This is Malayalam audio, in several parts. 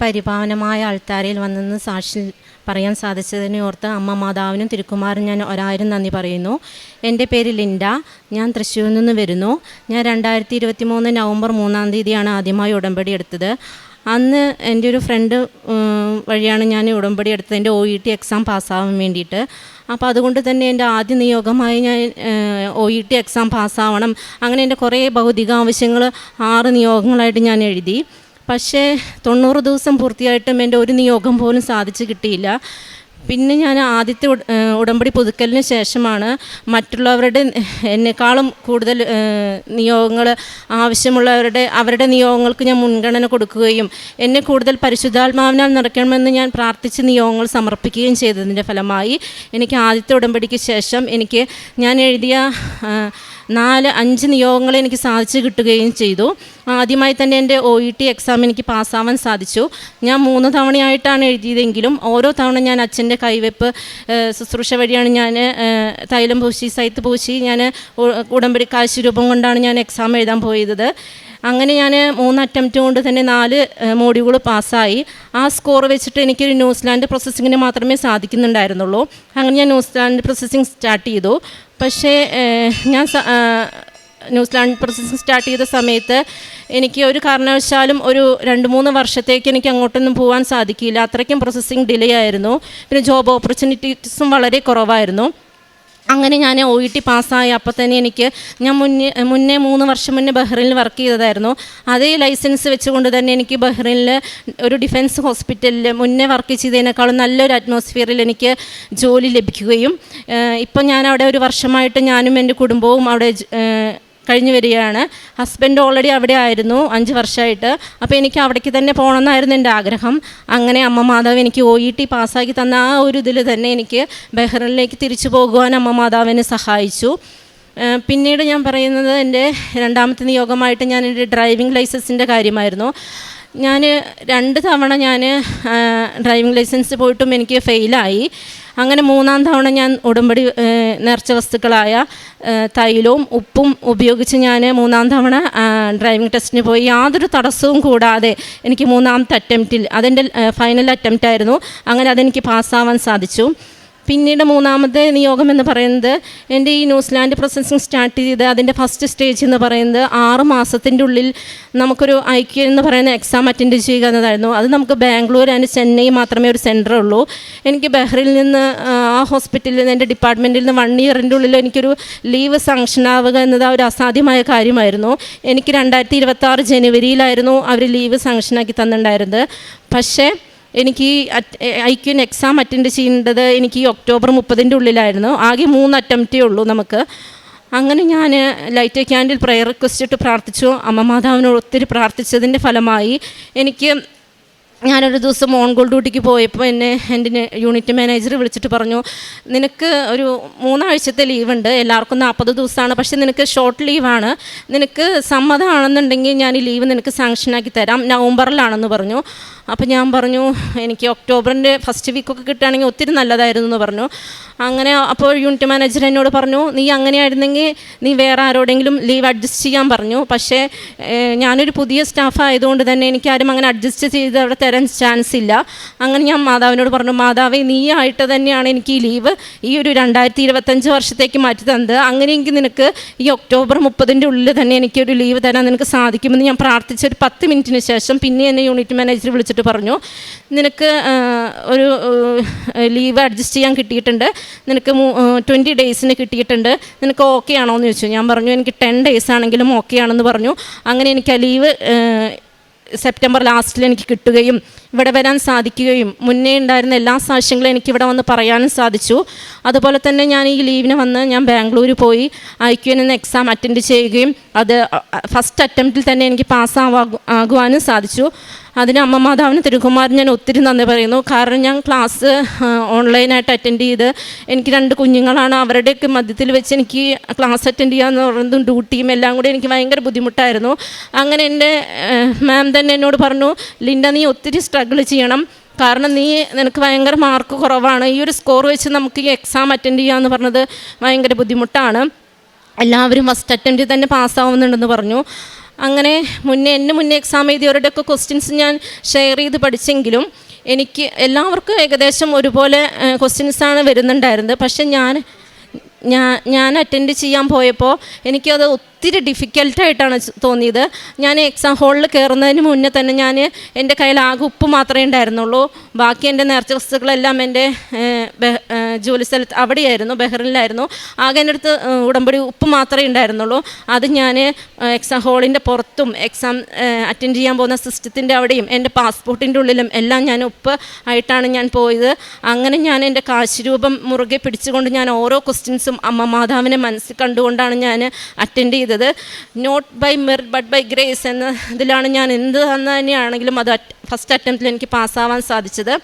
പരിപാവനമായ ആൾത്താരയിൽ വന്നെന്ന് സാക്ഷി പറയാൻ സാധിച്ചതിനെ ഓർത്ത് അമ്മ മാതാവിനും തിരുക്കുമാറിനും ഞാൻ ഒരായിരം നന്ദി പറയുന്നു. എന്റെ പേര് ലിൻഡ. ഞാൻ തൃശ്ശൂരിൽ നിന്ന് വരുന്നു. ഞാൻ രണ്ടായിരത്തി ഇരുപത്തി മൂന്ന് നവംബർ മൂന്നാം തീയതിയാണ് ആദ്യമായി ഉടമ്പടി എടുത്തത്. അന്ന് എന്റെ ഒരു ഫ്രണ്ട് വഴിയാണ് ഞാൻ ഉടമ്പടി എടുത്തത് എന്റെ ഒ ഇ ടി എക്സാം പാസ്സാവാൻ വേണ്ടിയിട്ട്. അപ്പോൾ അതുകൊണ്ട് തന്നെ എന്റെ ആദ്യ നിയോഗമായി ഞാൻ ഒ ഇ ടി എക്സാം പാസ്സാവണം. അങ്ങനെ എന്റെ കുറേ ഭൗതിക ആവശ്യങ്ങൾ ആറ് നിയോഗങ്ങളായിട്ട് ഞാൻ എഴുതി. പക്ഷേ തൊണ്ണൂറ് ദിവസം പൂർത്തിയായിട്ടും എന്റെ ഒരു നിയോഗം പോലും സാധിച്ചു കിട്ടിയില്ല. പിന്നെ ഞാൻ ആദ്യത്തെ ഉടമ്പടി പുതുക്കലിന് ശേഷമാണ് മറ്റുള്ളവരുടെ എന്നെക്കാളും കൂടുതൽ നിയോഗങ്ങൾ ആവശ്യമുള്ളവരുടെ അവരുടെ നിയോഗങ്ങൾക്ക് ഞാൻ മുൻഗണന കൊടുക്കുകയും എന്നെ കൂടുതൽ പരിശുദ്ധാത്മാവിനാൽ നിറയ്ക്കണമെന്ന് ഞാൻ പ്രാർത്ഥിച്ച് നിയോഗങ്ങൾ സമർപ്പിക്കുകയും ചെയ്തതിന്റെ ഫലമായി എനിക്ക് ആദ്യത്തെ ഉടമ്പടിക്ക് ശേഷം എനിക്ക് ഞാൻ എഴുതിയ നാല് അഞ്ച് നിയോഗങ്ങൾ എനിക്ക് സാധിച്ചു കിട്ടുകയും ചെയ്തു. ആദ്യമായി തന്നെ എന്റെ ഒ ഇ ടി എക്സാം എനിക്ക് പാസ്സാവാൻ സാധിച്ചു. ഞാൻ മൂന്ന് തവണയായിട്ടാണ് എഴുതിയതെങ്കിലും ഓരോ തവണ ഞാൻ അച്ഛന്റെ കൈവെപ്പ് ശുശ്രൂഷ വഴിയാണ് ഞാൻ തൈലം പൂശി സൈത്ത് പൂശി ഞാൻ ഉടമ്പടി കാശ് രൂപം കൊണ്ടാണ് ഞാൻ എക്സാം എഴുതാൻ പോയത്. അങ്ങനെ ഞാൻ മൂന്ന് അറ്റംപ്റ്റ് കൊണ്ട് തന്നെ നാല് മോഡ്യൂൾ പാസ്സായി. ആ സ്കോർ വെച്ചിട്ട് എനിക്കൊരു ന്യൂസിലാൻഡ് പ്രോസസ്സിങ്ങിന് മാത്രമേ സാധിക്കുന്നുണ്ടായിരുന്നുള്ളൂ. അങ്ങനെ ഞാൻ ന്യൂസിലാൻഡ് പ്രോസസ്സിങ് സ്റ്റാർട്ട് ചെയ്തു. പക്ഷേ ഞാൻ ന്യൂസിലാൻഡ് പ്രോസസ്സിങ് സ്റ്റാർട്ട് ചെയ്ത സമയത്ത് എനിക്ക് ഒരു കാരണവശാലും ഒരു രണ്ട് മൂന്ന് വർഷത്തേക്ക് എനിക്ക് അങ്ങോട്ടൊന്നും പോകാൻ സാധിക്കില്ല. അത്രയ്ക്കും പ്രോസസ്സിങ് ഡിലേ ആയിരുന്നു. പിന്നെ ജോബ് ഓപ്പർച്യൂണിറ്റീസും വളരെ കുറവായിരുന്നു. അങ്ങനെ ഞാൻ ഒ ഇ ടി പാസ്സായി. അപ്പോൾ തന്നെ എനിക്ക് ഞാൻ മുന്നേ മുന്നേ മൂന്ന് വർഷം മുന്നേ ബഹ്റിനിൽ വർക്ക് ചെയ്തതായിരുന്നു. അതേ ലൈസൻസ് വെച്ചുകൊണ്ട് തന്നെ എനിക്ക് ബഹ്റിനിൽ ഒരു ഡിഫൻസ് ഹോസ്പിറ്റലിൽ മുന്നേ വർക്ക് ചെയ്തതിനേക്കാളും നല്ലൊരു അറ്റ്മോസ്ഫിയറിൽ എനിക്ക് ജോലി ലഭിക്കുകയും ഇപ്പം ഞാൻ അവിടെ ഒരു വർഷമായിട്ട് ഞാനും എന്റെ കുടുംബവും അവിടെ കഴിഞ്ഞു വരികയാണ്. ഹസ്ബൻഡ് ഓൾറെഡി അവിടെ ആയിരുന്നു അഞ്ച് വർഷമായിട്ട്. അപ്പോൾ എനിക്ക് അവിടേക്ക് തന്നെ പോകണമെന്നായിരുന്നു എന്റെ ആഗ്രഹം. അങ്ങനെ അമ്മ മാതാവ് എനിക്ക് ഒ ഇ ടി പാസ്സാക്കി തന്ന ആ ഒരു ഇതിൽ തന്നെ എനിക്ക് ബഹ്റിനിലേക്ക് തിരിച്ചു പോകുവാൻ അമ്മ മാതാവിനെ സഹായിച്ചു. പിന്നീട് ഞാൻ പറയുന്നത് എന്റെ രണ്ടാമത്തെ നിയോഗമായിട്ട് ഞാൻ എന്റെ ഡ്രൈവിംഗ് ലൈസൻസിന്റെ കാര്യമായിരുന്നു. ഞാൻ രണ്ട് തവണ ഞാൻ ഡ്രൈവിംഗ് ലൈസൻസ് പോയിട്ടും എനിക്ക് ഫെയിലായി. അങ്ങനെ മൂന്നാം തവണ ഞാൻ ഉടമ്പടി നിറച്ച വസ്തുക്കളായ തൈലവും ഉപ്പും ഉപയോഗിച്ച് ഞാൻ മൂന്നാം തവണ ഡ്രൈവിംഗ് ടെസ്റ്റിന് പോയി. യാതൊരു തടസ്സവും കൂടാതെ എനിക്ക് മൂന്നാമത്തെ അറ്റംപ്റ്റിൽ അതെന്റെ ഫൈനൽ അറ്റംപ്റ്റ് ആയിരുന്നു. അങ്ങനെ അതെനിക്ക് പാസ്സാവാൻ സാധിച്ചു. പിന്നീട് മൂന്നാമത്തെ നിയോഗം എന്ന് പറയുന്നത് എന്റെ ഈ ന്യൂസിലാൻഡ് പ്രോസസ്സിങ് സ്റ്റാർട്ട് ചെയ്ത് അതിന്റെ ഫസ്റ്റ് സ്റ്റേജ് എന്ന് പറയുന്നത് ആറ് മാസത്തിന്റെ ഉള്ളിൽ നമുക്കൊരു ഐക്യ എന്ന് പറയുന്ന എക്സാം അറ്റൻഡ് ചെയ്യുക എന്നതായിരുന്നു. അത് നമുക്ക് ബാംഗ്ലൂർ ആൻഡ് ചെന്നൈ മാത്രമേ ഒരു സെന്റർ ഉള്ളൂ. എനിക്ക് ബഹ്റിൽ നിന്ന് ആ, ഹോസ്പിറ്റലിൽ നിന്ന് എന്റെ ഡിപ്പാർട്ട്മെന്റിൽ നിന്ന് വൺ ഇയറിന്റെ ഉള്ളിൽ എനിക്കൊരു ലീവ് സാങ്ഷൻ ആവുക എന്നത് ഒരു അസാധ്യമായ കാര്യമായിരുന്നു. എനിക്ക് രണ്ടായിരത്തി ഇരുപത്തി ജനുവരിയിലായിരുന്നു അവർ ലീവ് സാങ്ഷനാക്കി തന്നിട്ടുണ്ടായിരുന്നത്. പക്ഷേ എനിക്ക് ഐക്യൻ എക്സാം അറ്റൻഡ് ചെയ്യേണ്ടത് എനിക്ക് ഒക്ടോബർ മുപ്പതിന്റെ ഉള്ളിലായിരുന്നു. ആകെ മൂന്ന് അറ്റംപ്റ്റേ ഉള്ളൂ നമുക്ക്. അങ്ങനെ ഞാൻ ലൈറ്റ് ക്യാൻഡിൽ പ്രയർ റിക്വസ്റ്റ് ഇട്ട് പ്രാർത്ഥിച്ചു. അമ്മ മാതാവിനോട് ഒത്തിരി പ്രാർത്ഥിച്ചതിന്റെ ഫലമായി എനിക്ക് ഞാനൊരു ദിവസം ഓൺ ഗോൾ ഡ്യൂട്ടിക്ക് പോയപ്പോൾ എന്നെ എന്റെ യൂണിറ്റ് മാനേജർ വിളിച്ചിട്ട് പറഞ്ഞു നിനക്ക് ഒരു മൂന്നാഴ്ചത്തെ ലീവുണ്ട് എല്ലാവർക്കും നാൽപ്പത് ദിവസമാണ് പക്ഷേ നിനക്ക് ഷോർട്ട് ലീവാണ് നിനക്ക് സമ്മതമാണെന്നുണ്ടെങ്കിൽ ഞാൻ ഈ ലീവ് നിനക്ക് സാങ്ഷനാക്കി തരാം നവംബറിലാണെന്ന് പറഞ്ഞു. അപ്പോൾ ഞാൻ പറഞ്ഞു എനിക്ക് ഒക്ടോബറിന്റെ ഫസ്റ്റ് വീക്കൊക്കെ കിട്ടുകയാണെങ്കിൽ ഒത്തിരി നല്ലതായിരുന്നു എന്ന് പറഞ്ഞു. അങ്ങനെ അപ്പോൾ യൂണിറ്റ് മാനേജർ എന്നോട് പറഞ്ഞു നീ അങ്ങനെയായിരുന്നെങ്കിൽ നീ വേറെ ആരോടെങ്കിലും ലീവ് അഡ്ജസ്റ്റ് ചെയ്യാൻ പറഞ്ഞു. പക്ഷേ ഞാനൊരു പുതിയ സ്റ്റാഫ് ആയതുകൊണ്ട് തന്നെ എനിക്കാരും അങ്ങനെ അഡ്ജസ്റ്റ് ചെയ്ത് അവിടെ തരാൻ ചാൻസ് ഇല്ല. അങ്ങനെ ഞാൻ മാതാവിനോട് പറഞ്ഞു മാതാവേ നീ ആയിട്ട് തന്നെയാണ് എനിക്ക് ഈ ലീവ് ഈ ഒരു രണ്ടായിരത്തി ഇരുപത്തഞ്ച് വർഷത്തേക്ക് മാറ്റി തന്നത്. അങ്ങനെയെങ്കിൽ നിനക്ക് ഈ ഒക്ടോബർ മുപ്പതിന്റെ ഉള്ളിൽ തന്നെ എനിക്കൊരു ലീവ് തരാൻ നിനക്ക് സാധിക്കുമെന്ന് ഞാൻ പ്രാർത്ഥിച്ച ഒരു പത്ത് മിനിറ്റിന് ശേഷം പിന്നെ എന്നെ യൂണിറ്റ് മാനേജർ വിളിച്ചിട്ട് പറഞ്ഞു. നിനക്ക് ഒരു ലീവ് അഡ്ജസ്റ്റ് ചെയ്യാൻ കിട്ടിയിട്ടുണ്ട്. നിനക്ക് ട്വന്റി ഡേയ്സിന് കിട്ടിയിട്ടുണ്ട്. നിനക്ക് ഓക്കെ ആണോ എന്ന് ചോദിച്ചു. ഞാൻ പറഞ്ഞു എനിക്ക് ടെൻ ഡേയ്സ് ആണെങ്കിലും ഓക്കെ ആണെന്ന് പറഞ്ഞു. അങ്ങനെ എനിക്ക് ആ ലീവ് സെപ്റ്റംബർ ലാസ്റ്റിൽ എനിക്ക് കിട്ടുകയും ഇവിടെ വരാൻ സാധിക്കുകയും മുന്നേ ഉണ്ടായിരുന്ന എല്ലാ സാക്ഷ്യങ്ങളും എനിക്ക് ഇവിടെ വന്ന് പറയാനും സാധിച്ചു. അതുപോലെ തന്നെ ഞാൻ ഈ ലീവിന് വന്ന് ഞാൻ ബാംഗ്ലൂർ പോയി ഐ ക്യു എന്ന എക്സാം അറ്റൻഡ് ചെയ്യുകയും അത് ഫസ്റ്റ് അറ്റംപ്റ്റിൽ തന്നെ എനിക്ക് പാസ്സാവാ ആകുവാനും സാധിച്ചു. അതിന് അമ്മ മാതാവിന് തിരുകുമാരൻ ഞാൻ ഒത്തിരി നന്ദി പറയുന്നു. കാരണം ഞാൻ ക്ലാസ് ഓൺലൈനായിട്ട് അറ്റൻഡ് ചെയ്ത് എനിക്ക് രണ്ട് കുഞ്ഞുങ്ങളാണ്. അവരുടെയൊക്കെ മധ്യത്തിൽ വെച്ച് എനിക്ക് ക്ലാസ് അറ്റൻഡ് ചെയ്യാമെന്ന് പറയുന്നതും ഡ്യൂട്ടിയും എല്ലാം കൂടി എനിക്ക് ഭയങ്കര ബുദ്ധിമുട്ടായിരുന്നു. അങ്ങനെ എന്റെ മാം തന്നെ എന്നോട് പറഞ്ഞു ലിൻഡ നീ ഒത്തിരി സ്ട്രഗിൾ ചെയ്യണം. കാരണം നീ നിനക്ക് ഭയങ്കര മാർക്ക് കുറവാണ്. ഈ ഒരു സ്കോർ വെച്ച് നമുക്ക് ഈ എക്സാം അറ്റൻഡ് ചെയ്യാമെന്ന് പറഞ്ഞത് ഭയങ്കര ബുദ്ധിമുട്ടാണ്. എല്ലാവരും ഫസ്റ്റ് അറ്റംപ്റ്റിൽ തന്നെ പാസ്സാവുന്നുണ്ടെന്ന് പറഞ്ഞു. അങ്ങനെ മുന്നേ എന്നെ മുന്നേ എക്സാം എഴുതിയവരുടെയൊക്കെ ക്വസ്റ്റ്യൻസ് ഞാൻ ഷെയർ ചെയ്ത് പഠിച്ചെങ്കിലും എനിക്ക് എല്ലാവർക്കും ഏകദേശം ഒരുപോലെ ക്വസ്റ്റ്യൻസാണ് വരുന്നുണ്ടായിരുന്നത്. പക്ഷെ ഞാൻ ഞാൻ ഞാൻ അറ്റൻഡ് ചെയ്യാൻ പോയപ്പോൾ എനിക്കത് ഒത്തിരി ഡിഫിക്കൽട്ടായിട്ടാണ് തോന്നിയത്. ഞാൻ എക്സാം ഹോളിൽ കയറുന്നതിന് മുന്നേ തന്നെ ഞാൻ എന്റെ കയ്യിൽ ആകെ ഉപ്പ് മാത്രമേ ഉണ്ടായിരുന്നുള്ളൂ. ബാക്കി എന്റെ നേർച്ച വസ്തുക്കളെല്ലാം എന്റെ ജോലി സ്ഥലത്ത് അവിടെയായിരുന്നു ബഹ്റിനിലായിരുന്നു. ആകെ എന്റെ അടുത്ത് ഉടമ്പടി ഉപ്പ് മാത്രമേ ഉണ്ടായിരുന്നുള്ളൂ. അത് ഞാൻ എക്സാം ഹോളിന്റെ പുറത്തും എക്സാം അറ്റൻഡ് ചെയ്യാൻ പോകുന്ന സിസ്റ്റത്തിന്റെ അവിടെയും എന്റെ പാസ്പോർട്ടിന്റെ ഉള്ളിലും എല്ലാം ഞാൻ ഉപ്പ് ആയിട്ടാണ് ഞാൻ പോയത്. അങ്ങനെ ഞാൻ എന്റെ കാശുരൂപം മുറുകെ പിടിച്ചുകൊണ്ട് ഞാൻ ഓരോ ക്വസ്റ്റ്യൻസും അമ്മ മാതാവിനെ മനസ്സിൽ കണ്ടുകൊണ്ടാണ് ഞാൻ അറ്റൻഡ് ചെയ്തത്. Not by merit but by grace എന്ന ഇതിലാണ് ഞാൻ എന്ത് തന്നെയാണെങ്കിലും അത് ഫസ്റ്റ് അറ്റംപ്റ്റിൽ എനിക്ക് പാസ്സാവാൻ സാധിച്ചത്.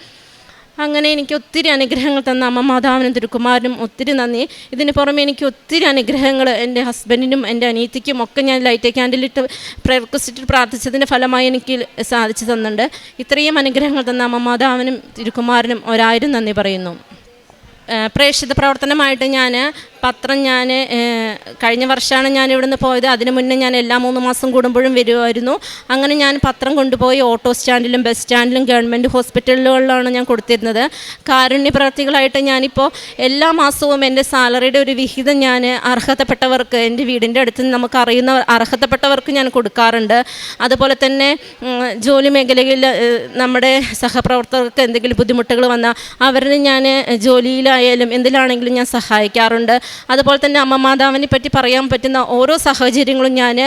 അങ്ങനെ എനിക്ക് ഒത്തിരി അനുഗ്രഹങ്ങൾ തന്ന അമ്മ മാതാവിനും തിരുക്കുമാരനും ഒത്തിരി നന്ദി. ഇതിന് പുറമെ എനിക്ക് ഒത്തിരി അനുഗ്രഹങ്ങൾ എന്റെ ഹസ്ബൻഡിനും എന്റെ അനീതിക്കും ഒക്കെ ഞാൻ ലൈറ്റ് ക്യാൻഡിലിട്ട് റിക്വസ്റ്റിട്ട് പ്രാർത്ഥിച്ചതിന്റെ ഫലമായി എനിക്ക് സാധിച്ചു തന്നിട്ടുണ്ട്. ഇത്രയും അനുഗ്രഹങ്ങൾ തന്ന അമ്മ മാതാവിനും തിരുക്കുമാരനും ഒരായിരം നന്ദി പറയുന്നു. പ്രേക്ഷിത പ്രവർത്തനമായിട്ട് ഞാൻ പത്രം ഞാൻ കഴിഞ്ഞ വർഷമാണ് ഞാൻ ഇവിടുന്ന് പോയത്. അതിന് മുന്നേ ഞാൻ എല്ലാ മൂന്ന് മാസം കൂടുമ്പോഴും വരുമായിരുന്നു അങ്ങനെ ഞാൻ പത്രം കൊണ്ടുപോയി ഓട്ടോ സ്റ്റാൻഡിലും ബസ് സ്റ്റാൻഡിലും ഗവൺമെന്റ് ഹോസ്പിറ്റലുകളിലാണ് ഞാൻ കൊടുത്തിരുന്നത്. കാരുണ്യ പ്രവർത്തികളായിട്ട് ഞാനിപ്പോൾ എല്ലാ മാസവും എന്റെ സാലറിയുടെ ഒരു വിഹിതം ഞാൻ അർഹതപ്പെട്ടവർക്ക് എന്റെ വീടിന്റെ അടുത്ത് നമുക്ക് അറിയുന്ന അർഹതപ്പെട്ടവർക്ക് ഞാൻ കൊടുക്കാറുണ്ട്. അതുപോലെ തന്നെ ജോലി മേഖലയിൽ നമ്മുടെ സഹപ്രവർത്തകർക്ക് എന്തെങ്കിലും ബുദ്ധിമുട്ടുകൾ വന്നാൽ അവരിന് ഞാൻ ജോലിയിലായാലും എന്തിലാണെങ്കിലും ഞാൻ സഹായിക്കാറുണ്ട്. അതുപോലെ തന്നെ അമ്മ മാതാവിനെ പറ്റി പറയാൻ പറ്റുന്ന ഓരോ സാഹചര്യങ്ങളും ഞാൻ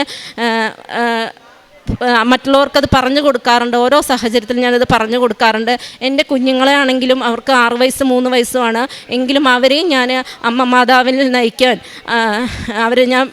മറ്റുള്ളവർക്ക് അത് പറഞ്ഞു കൊടുക്കാറുണ്ട്. ഓരോ സാഹചര്യത്തിൽ ഞാനത് പറഞ്ഞു കൊടുക്കാറുണ്ട്. എന്റെ കുഞ്ഞുങ്ങളെ ആണെങ്കിലും അവർക്ക് ആറ് വയസ്സ് മൂന്ന് വയസ്സുമാണ്. എങ്കിലും അവരെയും ഞാൻ അമ്മ മാതാവിൽ നയിക്കാൻ അവരെ ഞാൻ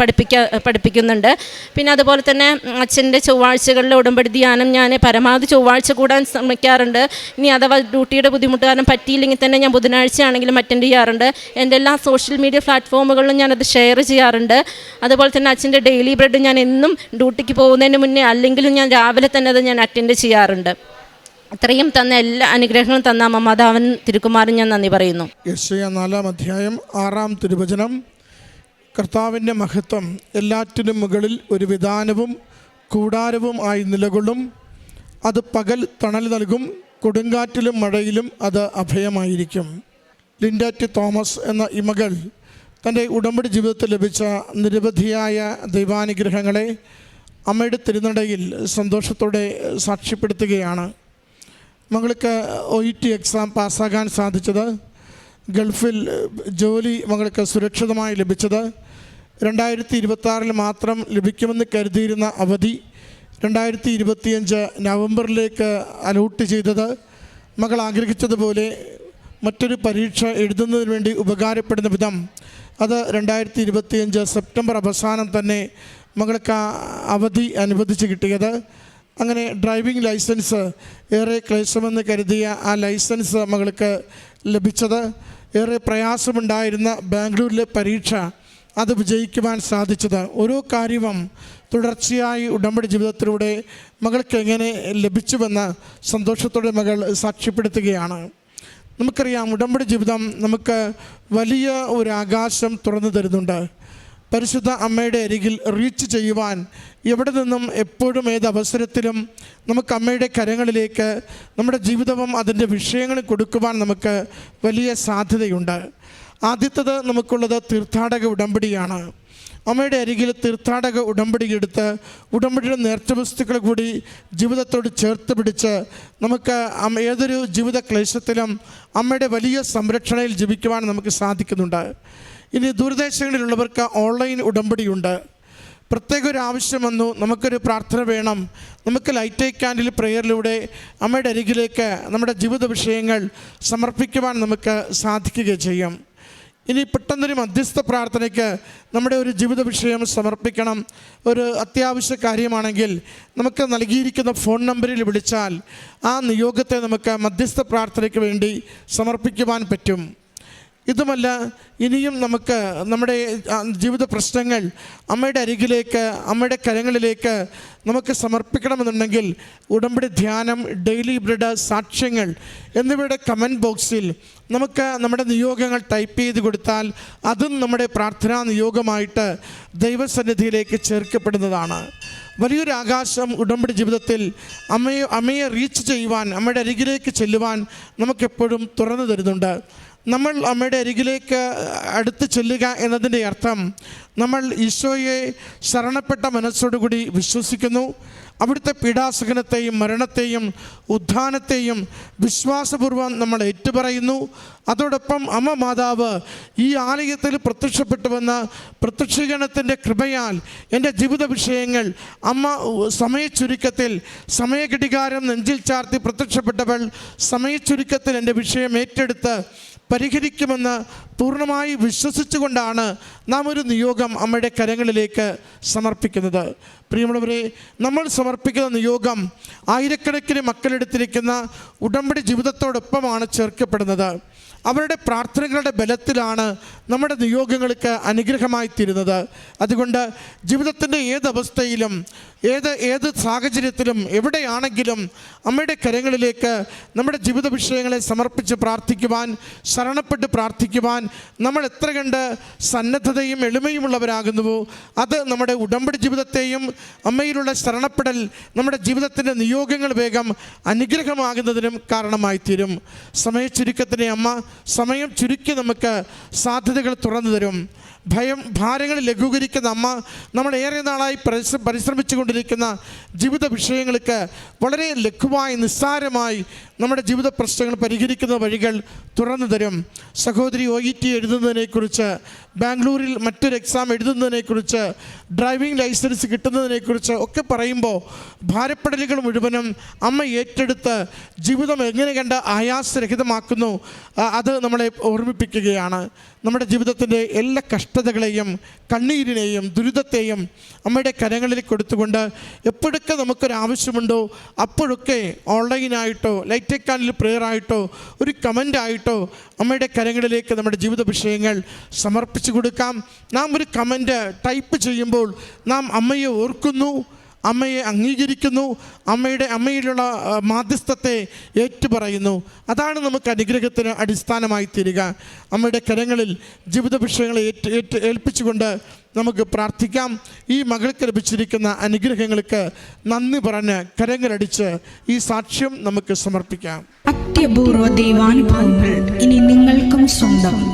പഠിപ്പിക്ക പഠിപ്പിക്കുന്നുണ്ട്. പിന്നെ അതുപോലെ തന്നെ അച്ഛന്റെ ചൊവ്വാഴ്ചകളിലെ ഉടമ്പടി ധ്യാനം ഞാൻ പരമാവധി ചൊവ്വാഴ്ച കൂടാൻ ശ്രമിക്കാറുണ്ട്. ഇനി അഥവാ ഡ്യൂട്ടിയുടെ ബുദ്ധിമുട്ട് കാരണം പറ്റിയില്ലെങ്കിൽ തന്നെ ഞാൻ ബുധനാഴ്ച ആണെങ്കിലും അറ്റൻഡ് ചെയ്യാറുണ്ട്. എന്റെ എല്ലാ സോഷ്യൽ മീഡിയ പ്ലാറ്റ്ഫോമുകളിലും ഞാനത് ഷെയർ ചെയ്യാറുണ്ട്. അതുപോലെ തന്നെ അച്ഛന്റെ ഡെയിലി ബ്രെഡ് ഞാൻ എന്നും ഡ്യൂട്ടിക്ക് പോകുന്നതിന് മുന്നേ അല്ലെങ്കിലും ഞാൻ രാവിലെ തന്നെ അത് ഞാൻ അറ്റൻഡ് ചെയ്യാറുണ്ട്. അത്രയും തന്ന എല്ലാ അനുഗ്രഹങ്ങളും തന്ന അമ്മ മാതാവൻ തിരുക്കുമാരൻ ഞാൻ നന്ദി പറയുന്നു. നാലാം അധ്യായം ആറാം തിരുവചനം. കർത്താവിന്റെ മഹത്വം എല്ലാറ്റിനും മുകളിൽ ഒരു വിധാനവും കൂടാരവും ആയി നിലകൊള്ളും. അത് പകൽ തണൽ നൽകും കൊടുങ്കാറ്റിലും മഴയിലും അത് അഭയമായിരിക്കും. ലിൻഡാറ്റി തോമസ് എന്ന ഇമകൾ മകൾ തന്റെ ഉടമ്പടി ജീവിതത്തിൽ ലഭിച്ച നിരവധിയായ ദൈവാനുഗ്രഹങ്ങളെ അമ്മയുടെ തിരുനടയിൽ സന്തോഷത്തോടെ സാക്ഷ്യപ്പെടുത്തുകയാണ്. മകൾക്ക് ഒ ഇ ടി എക്സാം പാസ്സാകാൻ സാധിച്ചത്. ഗൾഫിൽ ജോലി മകൾക്ക് സുരക്ഷിതമായി ലഭിച്ചത്. രണ്ടായിരത്തി ഇരുപത്തി മാത്രം ലഭിക്കുമെന്ന് കരുതിയിരുന്ന അവധി രണ്ടായിരത്തി ഇരുപത്തിയഞ്ച് നവംബറിലേക്ക് അലോട്ട് ചെയ്തത്. മകൾ ആഗ്രഹിച്ചതുപോലെ മറ്റൊരു പരീക്ഷ എഴുതുന്നതിന് വേണ്ടി ഉപകാരപ്പെടുന്ന വിധം അത് രണ്ടായിരത്തി ഇരുപത്തിയഞ്ച് സെപ്റ്റംബർ അവസാനം തന്നെ മകൾക്ക് അവധി അനുവദിച്ച് കിട്ടിയത്. അങ്ങനെ ഡ്രൈവിംഗ് ലൈസൻസ് ഏറെ ക്ലേശമെന്ന് കരുതിയ ആ ലൈസൻസ് മകൾക്ക് ലഭിച്ചത്. ഏറെ പ്രയാസമുണ്ടായിരുന്ന ബാംഗ്ലൂരിലെ പരീക്ഷ അത് വിജയിക്കുവാൻ സാധിച്ചത്. ഓരോ കാര്യവും തുടർച്ചയായി ഉടമ്പടി ജീവിതത്തിലൂടെ മകൾക്ക് എങ്ങനെ ലഭിച്ചുവെന്ന് സന്തോഷത്തോടെ മകൾ സാക്ഷ്യപ്പെടുത്തുകയാണ്. നമുക്കറിയാം ഉടമ്പടി ജീവിതം നമുക്ക് വലിയ ഒരു ആകാശം തുറന്നു തരുന്നുണ്ട്. പരിശുദ്ധ അമ്മയുടെ അരികിൽ റീച്ച് ചെയ്യുവാൻ എവിടെ നിന്നും എപ്പോഴും ഏത് അവസരത്തിലും നമുക്ക് അമ്മയുടെ കരങ്ങളിലേക്ക് നമ്മുടെ ജീവിതവും അതിന്റെ വിഷയങ്ങൾ കൊടുക്കുവാൻ നമുക്ക് വലിയ സാധ്യതയുണ്ട്. ആദ്യത്തത് നമുക്കുള്ളത് തീർത്ഥാടക ഉടമ്പടിയാണ്. അമ്മയുടെ അരികിൽ തീർത്ഥാടക ഉടമ്പടി എടുത്ത് ഉടമ്പടിയുടെ നേർച്ച വസ്തുക്കൾ കൂടി ജീവിതത്തോട് ചേർത്ത് പിടിച്ച് നമുക്ക് ഏതൊരു ജീവിത ക്ലേശത്തിലും അമ്മയുടെ വലിയ സംരക്ഷണയിൽ ജീവിക്കുവാൻ നമുക്ക് സാധിക്കുന്നുണ്ട്. ഇനി ദൂരദേശങ്ങളിലുള്ളവർക്ക് ഓൺലൈൻ ഉടമ്പടിയുണ്ട്. പ്രത്യേക ഒരു ആവശ്യം വന്നു. നമുക്കൊരു പ്രാർത്ഥന വേണം. നമുക്ക് ലൈറ്റ് ക്യാൻഡിൽ പ്രെയറിലൂടെ അമ്മയുടെ അരികിലേക്ക് നമ്മുടെ ജീവിത വിഷയങ്ങൾ സമർപ്പിക്കുവാൻ നമുക്ക് സാധിക്കുക ചെയ്യാം. ഇനി പെട്ടെന്നൊരു മധ്യസ്ഥ പ്രാർത്ഥനയ്ക്ക് നമ്മുടെ ഒരു ജീവിത വിഷയം സമർപ്പിക്കണം. ഒരു അത്യാവശ്യ കാര്യമാണെങ്കിൽ നമുക്ക് നൽകിയിരിക്കുന്ന ഫോൺ നമ്പറിൽ വിളിച്ചാൽ ആ നിയോഗത്തെ നമുക്ക് മധ്യസ്ഥ പ്രാർത്ഥനയ്ക്ക് വേണ്ടി സമർപ്പിക്കുവാൻ പറ്റും. ഇതുമല്ല ഇനിയും നമുക്ക് നമ്മുടെ ജീവിത പ്രശ്നങ്ങൾ അമ്മയുടെ അരികിലേക്ക് അമ്മയുടെ കരങ്ങളിലേക്ക് നമുക്ക് സമർപ്പിക്കണമെന്നുണ്ടെങ്കിൽ ഉടമ്പടി ധ്യാനം ഡെയിലി ബ്രെഡ് സാക്ഷ്യങ്ങൾ എന്നിവയുടെ കമന്റ് ബോക്സിൽ നമുക്ക് നമ്മുടെ നിയോഗങ്ങൾ ടൈപ്പ് ചെയ്ത് കൊടുത്താൽ അതും നമ്മുടെ പ്രാർത്ഥനാ നിയോഗമായിട്ട് ദൈവസന്നിധിയിലേക്ക് ചേർക്കപ്പെടുന്നതാണ്. വലിയൊരു ആകാശം ഉടമ്പടി ജീവിതത്തിൽ അമ്മയെ അമ്മയെ റീച്ച് ചെയ്യുവാൻ അമ്മയുടെ അരികിലേക്ക് ചെല്ലുവാൻ നമുക്കെപ്പോഴും തുറന്നു തരുന്നുണ്ട്. നമ്മൾ അമ്മയുടെ അരികിലേക്ക് അടുത്ത് ചെല്ലുക എന്നതിന്റെ അർത്ഥം നമ്മൾ ഈശോയെ ശരണപ്പെട്ട മനസ്സോടുകൂടി വിശ്വസിക്കുന്നു. അവിടുത്തെ പീഡാസഹനത്തെയും മരണത്തെയും ഉത്ഥാനത്തെയും വിശ്വാസപൂർവം നമ്മൾ ഏറ്റുപറയുന്നു. അതോടൊപ്പം അമ്മ മാതാവ് ഈ ആലയത്തിൽ പ്രത്യക്ഷപ്പെട്ടുവന്ന പ്രത്യക്ഷീകരണത്തിന്റെ കൃപയാൽ എന്റെ ജീവിത വിഷയങ്ങൾ അമ്മ സമയച്ചുരുക്കത്തിൽ സമയഘടികാരം നെഞ്ചിൽ ചാർത്തി പ്രത്യക്ഷപ്പെട്ടവൾ സമയച്ചുരുക്കത്തിൽ എന്റെ വിഷയം ഏറ്റെടുത്ത് പരിഹരിക്കുമെന്ന് പൂർണമായി വിശ്വസിച്ചുകൊണ്ടാണ് നാം ഒരു നിയോഗം അമ്മയുടെ കരങ്ങളിലേക്ക് സമർപ്പിക്കുന്നത്. പ്രിയമുള്ളവരെ നമ്മൾ സമർപ്പിക്കുന്ന നിയോഗം ആയിരക്കണക്കിന് മക്കളെടുത്തിരിക്കുന്ന ഉടമ്പടി ജീവിതത്തോടൊപ്പമാണ് ചേർക്കപ്പെടുന്നത്. അവരുടെ പ്രാർത്ഥനകളുടെ ബലത്തിലാണ് നമ്മുടെ നിയോഗങ്ങൾക്ക് അനുഗ്രഹമായി തീരുന്നത്. അതുകൊണ്ട് ജീവിതത്തിന്റെ അവസ്ഥയിലും ഏത് ഏത് സാഹചര്യത്തിലും എവിടെയാണെങ്കിലും അമ്മയുടെ കരങ്ങളിലേക്ക് നമ്മുടെ ജീവിത വിഷയങ്ങളെ സമർപ്പിച്ച് പ്രാർത്ഥിക്കുവാൻ ശരണപ്പെട്ട് പ്രാർത്ഥിക്കുവാൻ നമ്മൾ എത്ര കണ്ട് സന്നദ്ധതയും എളിമയുമുള്ളവരാകുന്നുവോ അത് നമ്മുടെ ഉടമ്പടി ജീവിതത്തെയും അമ്മയിലുള്ള ശരണപ്പെടൽ നമ്മുടെ ജീവിതത്തിന്റെ നിയോഗങ്ങൾ വേഗം അനുഗ്രഹമാകുന്നതിനും കാരണമായി തീരും. സമയച്ചുരുക്കത്തിനെ അമ്മ സമയം ചുരുക്കി നമുക്ക് സാധ്യതകൾ തുറന്നു തരും. ഭയം ഭാരങ്ങൾ ലഘൂകരിക്കുന്ന അമ്മ നമ്മൾ ഏറെ നാളായി പരിശ്ര പരിശ്രമിച്ചു കൊണ്ടിരിക്കുന്ന ജീവിത വിഷയങ്ങൾക്ക് വളരെ ലഘുവായി നിസ്സാരമായി നമ്മുടെ ജീവിത പ്രശ്നങ്ങൾ പരിഹരിക്കുന്ന വഴികൾ തുറന്നു തരും. സഹോദരി ഒ ഇ ടി എഴുതുന്നതിനെക്കുറിച്ച് ബാംഗ്ലൂരിൽ മറ്റൊരു എക്സാം എഴുതുന്നതിനെക്കുറിച്ച് ഡ്രൈവിംഗ് ലൈസൻസ് കിട്ടുന്നതിനെക്കുറിച്ച് ഒക്കെ പറയുമ്പോൾ ഭാരപ്പെടലുകൾ മുഴുവനും അമ്മ ഏറ്റെടുത്ത് ജീവിതം എങ്ങനെ കണ്ട് ആയാസരഹിതമാക്കുന്നു അത് നമ്മളെ ഓർമ്മിപ്പിക്കുകയാണ്. നമ്മുടെ ജീവിതത്തിന്റെ എല്ലാ കഷ്ടതകളെയും കണ്ണീരിനെയും ദുരിതത്തെയും അമ്മയുടെ കരങ്ങളിൽ കൊടുത്തുകൊണ്ട് എപ്പോഴൊക്കെ നമുക്കൊരു ആവശ്യമുണ്ടോ അപ്പോഴൊക്കെ ഓൺലൈനായിട്ടോ ലൈറ്റ് കാനിൽ പ്രെയർ ആയിട്ടോ ഒരു കമന്റായിട്ടോ അമ്മയുടെ കരങ്ങളിലേക്ക് നമ്മുടെ ജീവിത വിഷയങ്ങൾ സമർപ്പിച്ചു കൊടുക്കാം. നാം ഒരു കമന്റ് ടൈപ്പ് ചെയ്യുമ്പോൾ നാം അമ്മയെ ഓർക്കുന്നു. അമ്മയെ അംഗീകരിക്കുന്നു അമ്മയുടെ അമ്മയിലുള്ള മാധ്യസ്ഥത്തെ ഏറ്റുപറയുന്നു. അതാണ് നമുക്ക് അനുഗ്രഹത്തിന് അടിസ്ഥാനമായി തീരുക. അമ്മയുടെ കരങ്ങളിൽ ജീവിത വിഷയങ്ങളെ ഏറ്റ് ഏറ്റ് ഏൽപ്പിച്ചുകൊണ്ട് നമുക്ക് പ്രാർത്ഥിക്കാം. ഈ മകൾക്ക് ലഭിച്ചിരിക്കുന്ന അനുഗ്രഹങ്ങൾക്ക് നന്ദി പറഞ്ഞ് കരങ്ങളടിച്ച് ഈ സാക്ഷ്യം നമുക്ക് സമർപ്പിക്കാം. അത്യപൂർവ ദൈവാനുഭവങ്ങൾ ഇനി നിങ്ങൾക്കും സ്വന്തം.